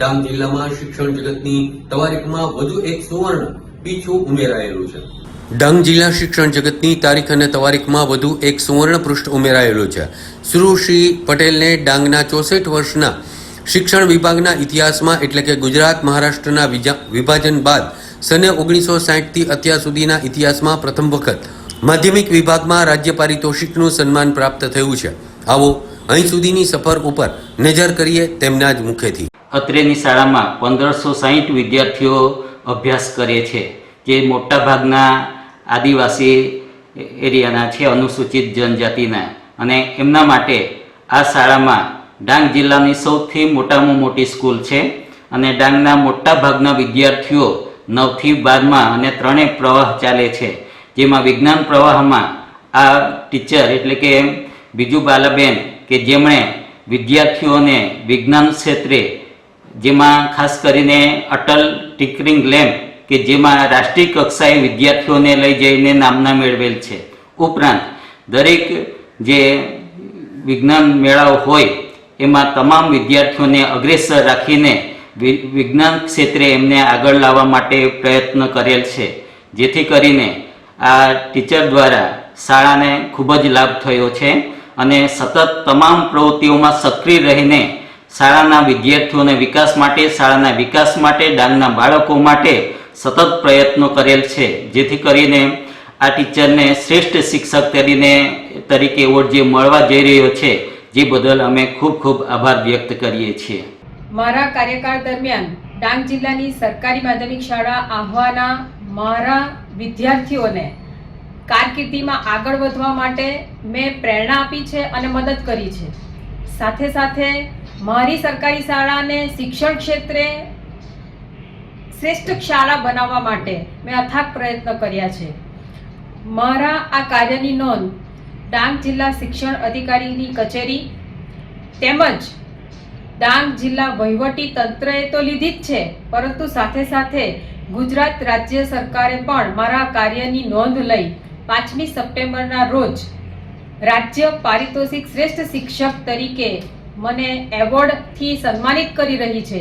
ડાંગ જિલ્લામાં શિક્ષણ જગતની તવારીખમાં વધુ એક સુવર્ણ પીછું ઉમેરાયેલું છે. ડાંગ જિલ્લા શિક્ષણ જગતની તારીખ અને તવારીખમાં વધુ એક સુવર્ણ પૃષ્ઠ ઉમેરાયેલું છે. સુરુશ્રી પટેલને ડાંગના ચોસઠ વર્ષના શિક્ષણ વિભાગના ઇતિહાસમાં એટલે કે ગુજરાત મહારાષ્ટ્રના વિભાજન બાદ સને ઓગણીસો સાહીઠથી અત્યાર સુધીના ઇતિહાસમાં પ્રથમ વખત માધ્યમિક વિભાગમાં રાજ્ય પારિતોષિકનું સન્માન પ્રાપ્ત થયું છે. આવો અહીં સુધીની સફર ઉપર નજર કરીએ તેમના જ મુખેથી. અત્રેની શાળામાં પંદરસો સાહીઠ વિદ્યાર્થીઓ અભ્યાસ કરે છે, જે મોટાભાગના આદિવાસી એરિયાના છે, અનુસૂચિત જનજાતિના. અને એમના માટે આ શાળામાં ડાંગ જિલ્લાની સૌથી મોટામાં મોટી સ્કૂલ છે અને ડાંગના મોટાભાગના વિદ્યાર્થીઓ નવથી બારમાં અને ત્રણેય પ્રવાહ ચાલે છે. જેમાં વિજ્ઞાન પ્રવાહમાં આ ટીચર એટલે કે બીજુ બાલાબેન કે જેમણે વિદ્યાર્થીઓને વિજ્ઞાન ક્ષેત્રે જેમાં ખાસ કરીને અટલ ટિકરિંગ લેમ્પ કે જેમાં રાષ્ટ્રીય કક્ષાએ વિદ્યાર્થીઓને લઈ જઈને નામના મેળવેલ છે. ઉપરાંત, દરેક જે વિજ્ઞાન મેળાઓ હોય, એમાં તમામ વિદ્યાર્થીઓને અગ્રેસર રાખીને વિજ્ઞાન ક્ષેત્રે એમને આગળ લાવવા માટે પ્રયત્ન કરેલ છે. જેથી કરીને આ ટીચર દ્વારા શાળાને ખૂબ જ લાભ થયો છે અને સતત તમામ પ્રવૃત્તિઓમાં સક્રિય રહીને શાળાના વિદ્યાર્થીઓને વિકાસ માટે, શાળાના વિકાસ માટે, ડાંગના બાળકો માટે સતત પ્રયત્નો કરેલ છે. જેથી કરીને આ ટીચરને શ્રેષ્ઠ શિક્ષક તરીને, તરીકે એવોર્ડ જે મળવા જઈ રહ્યો છે, જે બદલ અમે ખૂબ ખૂબ આભાર વ્યક્ત કરીએ છીએ. મારા કાર્યકાળ દરમિયાન ડાંગ જિલ્લાની સરકારી માધ્યમિક શાળા આહવાના મારા વિદ્યાર્થીઓને કારકિર્દીમાં આગળ વધવા માટે મેં પ્રેરણા આપી છે અને મદદ કરી છે. સાથે સાથે મારી સરકારી શાળાને શિક્ષણ ક્ષેત્રે શ્રેષ્ઠ શાળા બનાવવા માટે મેં અથાગ પ્રયત્ન કર્યા છે. મારા આ કાર્યની નોંધ ડાંગ જિલ્લા શિક્ષણ અધિકારીની કચેરી તેમજ ડાંગ જિલ્લા વહીવટી તંત્રએ તો લીધી જ છે, પરંતુ સાથે સાથે ગુજરાત રાજ્ય સરકારે પણ મારા કાર્યની નોંધ લઈ પાંચમી સપ્ટેમ્બરના રોજ રાજ્ય પારિતોષિક શ્રેષ્ઠ શિક્ષક તરીકે મને એવોર્ડથી સન્માનિત કરી રહી છે.